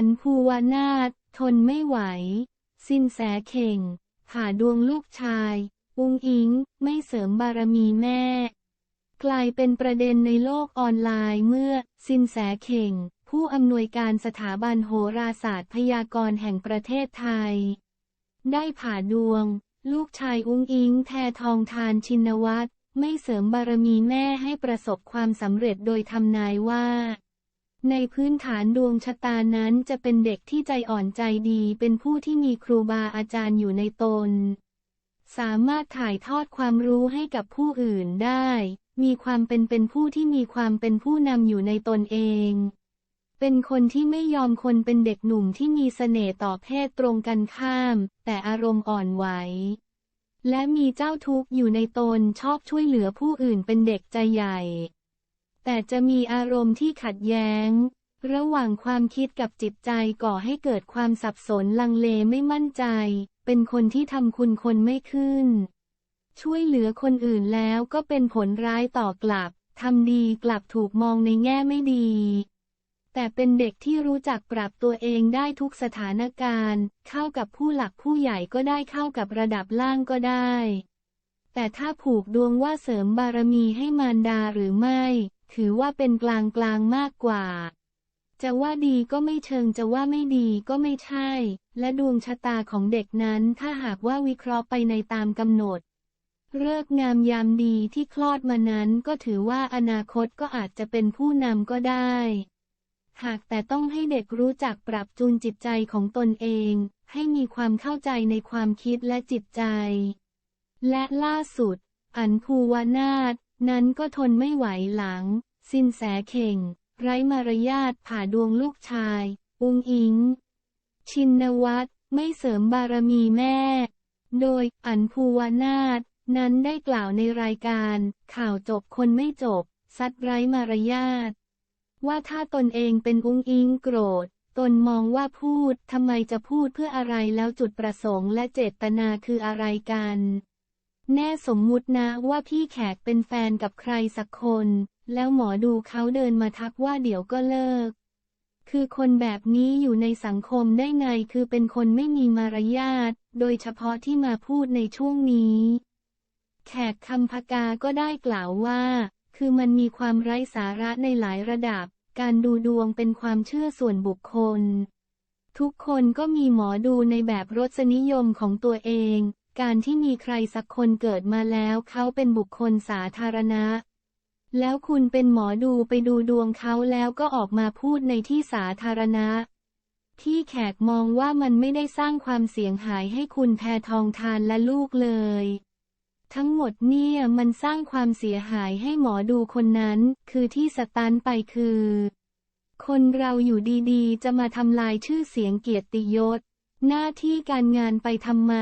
อันภูวนาถทนไม่ไหว สินแสเข่ง ผ่าดวงลูกชาย อุงอิง ไม่เสริมบารมีแม่ กลายเป็นประเด็นในโลกออนไลน์เมื่อ สินแสเข่ง ผู้อำนวยการสถาบันโหราศาสตร์พยากรณ์แห่งประเทศไทย ได้ผ่าดวง ลูกชายอุ้งอิงแททองทานชินวัตรไม่เสริมบารมีแม่ให้ประสบความสำเร็จโดยทำนายว่า ในพื้นฐานดวงชะตานั้นจะเป็นเด็กที่ใจอ่อนใจดี เป็นผู้ที่มีครูบาอาจารย์อยู่ในตน สามารถถ่ายทอดความรู้ให้กับผู้อื่นได้ มีความเป็นเป็นผู้ที่มีความเป็นผู้นำอยู่ในตนเอง เป็นคนที่ไม่ยอมคนเป็นเด็กหนุ่มที่มีเสน่ห์ต่อเพศตรงกันข้าม แต่อารมณ์อ่อนไหว และมีเจ้าทุกข์อยู่ในตนชอบช่วยเหลือผู้อื่นเป็นเด็กใจใหญ่ แต่จะมีอารมณ์ที่ขัดแย้ง ระหว่างความคิดกับจิตใจก่อให้เกิดความสับสนลังเลไม่มั่นใจ เป็นคนที่ทำคุณคนไม่ขึ้น ช่วยเหลือคนอื่นแล้วก็เป็นผลร้ายต่อกลับทำดีกลับถูกมองในแง่ไม่ดี แต่เป็นเด็กที่รู้จักปรับตัวเองได้ทุกสถานการณ์ เข้ากับผู้หลักผู้ใหญ่ก็ได้เข้ากับระดับล่างก็ได้ แต่ถ้าผูกดวงว่าเสริมบารมีให้มารดาหรือไม่ ถือว่าเป็นกลางกลางๆมากกว่า จะว่าดีก็ไม่เชิงจะว่าไม่ดีก็ไม่ใช่ และดวงชะตาของเด็กนั้นถ้าหากว่าวิเคราะห์ไปในตามกำหนดเลิกงามยามดีที่คลอดมานั้นก็ถือว่าอนาคตก็อาจจะเป็นผู้นำก็ได้ หากแต่ต้องให้เด็กรู้จักปรับจูนจิตใจของตนเอง ให้มีความเข้าใจในความคิดและจิตใจ และล่าสุด อันภูวนาถ นั้นก็ทนไม่ไหวหลัง สินแสเข่ง ไร้มารยาทผ่าดวงลูกชาย อุงอิง ชินวัตรไม่เสริมบารมีแม่ โดยอันภูวนาถนั้นได้กล่าวในรายการ ข่าวจบคนไม่จบ ซัดไร้มารยาท ว่าถ้าตนเองเป็นอุ้งอิงโกรธ ตนมองว่าพูดทำไมจะพูดเพื่ออะไรแล้วจุดประสงค์และเจตนาคืออะไรกัน แน่สมมุตินะว่าพี่แขกเป็นแฟนกับใครสักคน แล้วหมอดูเขาเดินมาทักว่าเดี๋ยวก็เลิก คือคนแบบนี้อยู่ในสังคมได้ไงคือเป็นคนไม่มีมารยาท โดยเฉพาะที่มาพูดในช่วงนี้ แขกคำพกาก็ได้กล่าวว่า คือมันมีความไร้สาระในหลายระดับ การดูดวงเป็นความเชื่อส่วนบุคคล ทุกคนก็มีหมอดูในแบบรสนิยมของตัวเอง การที่มีใครสักคนเกิดมาแล้วเขาเป็นบุคคลสาธารณะ แล้วคุณเป็นหมอดูไปดูดวงเขาแล้วก็ออกมาพูดในที่สาธารณะ ที่แขกมองว่ามันไม่ได้สร้างความเสียงหายให้คุณแพทองทานและลูกเลย ทั้งหมดเนี่ยมันสร้างความเสียหายให้หมอดูคนนั้น คือที่สตันไปคือ คนเราอยู่ดีๆ จะมาทำลายชื่อเสียงเกียรติยศ หน้าที่การงานไปทำไม